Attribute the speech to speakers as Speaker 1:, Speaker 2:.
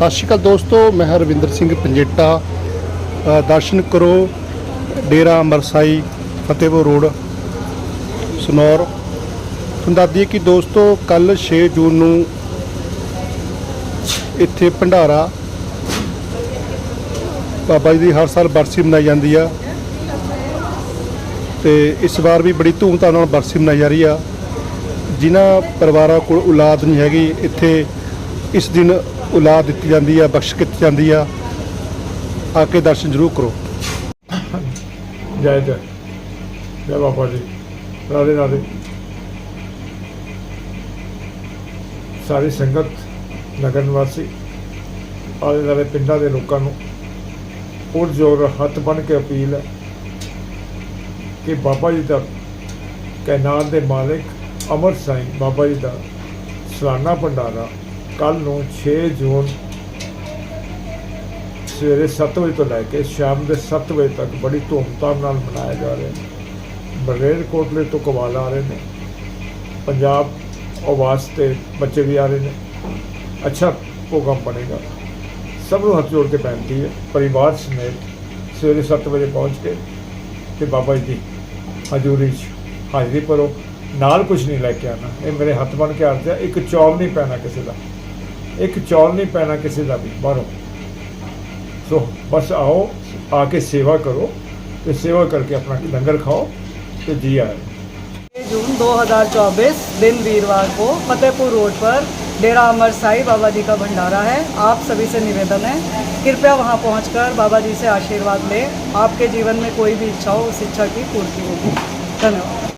Speaker 1: ਸਤਿ ਸ਼੍ਰੀ ਅਕਾਲ ਦੋਸਤੋ, ਮੈਂ ਹਰਵਿੰਦਰ ਸਿੰਘ ਪੰਜੇਟਾ ਦਰਸ਼ਨ ਕਰੋ, ਡੇਰਾ ਅਮਰਸਾਈ ਫਤਿਹਪੁਰ ਰੋਡ, ਸਨੌਰ। ਤੁਹਾਨੂੰ ਦੱਸ ਕਿ ਦੋਸਤੋ, ਕੱਲ 6 ਜੂਨ ਨੂੰ ਇੱਥੇ ਭੰਡਾਰਾ ਬਾਬਾ ਜੀ ਦੀ ਹਰ ਸਾਲ ਬਰਸੀ ਮਨਾਈ ਜਾਂਦੀ ਆ। ਤੇ ਇਸ ਵਾਰ ਵੀ ਬੜੀ ਧੂਮਧਾਮ ਨਾਲ ਬਰਸੀ ਮਨਾਈ ਜਾ ਰਹੀ ਆ। ਜਿਨ੍ਹਾਂ ਪਰਿਵਾਰਾਂ ਕੋਲ ਔਲਾਦ ਨਹੀਂ ਹੈਗੀ, ਇੱਥੇ ਇਸ ਦਿਨ ਉਲਾਦ ਦਿੱਤੀ ਜਾਂਦੀ ਆ ਬਖਸ਼ ਕੀਤੀ ਜਾਂਦੀ ਆ। ਆ ਕੇ ਦਰਸ਼ਨ ਜ਼ਰੂਰ ਕਰੋ।
Speaker 2: ਜੈ ਜੈ। ਜੈ ਬਾਬਾ ਜੀ। ਰਾਧੇ ਰਾਧੇ। ਸਾਰੀ ਸੰਗਤ ਨਗਰ ਨਿਵਾਸੀ, ਆਲੇ ਦੁਆਲੇ ਪਿੰਡਾਂ ਦੇ ਲੋਕਾਂ ਨੂੰ ਪੁਰ ਜੋਰ ਹੱਥ ਬਨ ਕੇ ਅਪੀਲ ਹੈ ਕਿ ਬਾਬਾ ਜੀ ਦਾ ਕਾਇਨਾਤ ਦੇ ਮਾਲਕ ਅਮਰ ਸਾਈਂ, ਬਾਬਾ ਜੀ ਦਾ ਸਾਲਾਨਾ ਭੰਡਾਰਾ ਕੱਲ ਨੂੰ 6 ਜੂਨ ਸਵੇਰੇ 7 ਵਜੇ ਤੋਂ ਲੈ ਕੇ ਸ਼ਾਮ ਦੇ 7 ਵਜੇ ਤੱਕ ਬੜੀ ਧੂਮਧਾਮ ਨਾਲ ਮਨਾਇਆ ਜਾ ਰਿਹਾ ਹੈ। ਬਰੇਰ ਕੋਟਲੇ ਤੋਂ ਕਮਾਲ ਆ ਰਹੇ ਨੇ। ਪੰਜਾਬ ਆਵਾਜ਼ ਤੇ ਬੱਚੇ ਵੀ ਆ ਰਹੇ ਨੇ। ਅੱਛਾ ਪ੍ਰੋਗਰਾਮ ਬਣੇਗਾ। ਸਭ ਨੂੰ ਹੱਥ ਜੋੜ ਕੇ ਬੇਨਤੀ ਹੈ, ਪਰਿਵਾਰ ਸਮੇਤ ਸਵੇਰੇ 7 ਵਜੇ ਪਹੁੰਚ ਕੇ ਤੇ ਬਾਬਾ ਜੀ ਦੀ ਹਜ਼ੂਰੀ 'ਚ ਹਾਜ਼ਰੀ ਭਰੋ। ਨਾਲ ਕੁਝ ਨਹੀਂ ਲੈ ਕੇ ਆਣਾ ਇਹ ਮੇਰੇ ਹੱਥ ਬਣ ਕੇ ਅਰਜ਼ ਹੈ ਇੱਕ ਚੌਬ ਨਹੀਂ ਪੈਣਾ ਕਿਸੇ ਦਾ। ਇੱਕ ਚੌਲ ਨਹੀਂ ਪੈਣਾ ਕਿਸੇ ਦਾ ਵੀ ਬਾਹਰੋਂ ਸੋ ਬਸ ਆਓ ਆ ਕੇ ਸੇਵਾ ਕਰੋ ਤੇ ਸੇਵਾ ਕਰਕੇ ਆਪਣਾ ਲੰਗਰ ਖਾਓ ਤੇ ਜੀ ਆਏ
Speaker 3: जून 2024 दिन वीरवार को फतेहपुर रोड पर डेरा अमर साई बाबा जी का भंडारा है आप सभी से निवेदन है कृपया वहां पहुंचकर बाबा जी से आशीर्वाद लें आपके जीवन में कोई भी इच्छा हो उस इच्छा की पूर्ति होगी धन्यवाद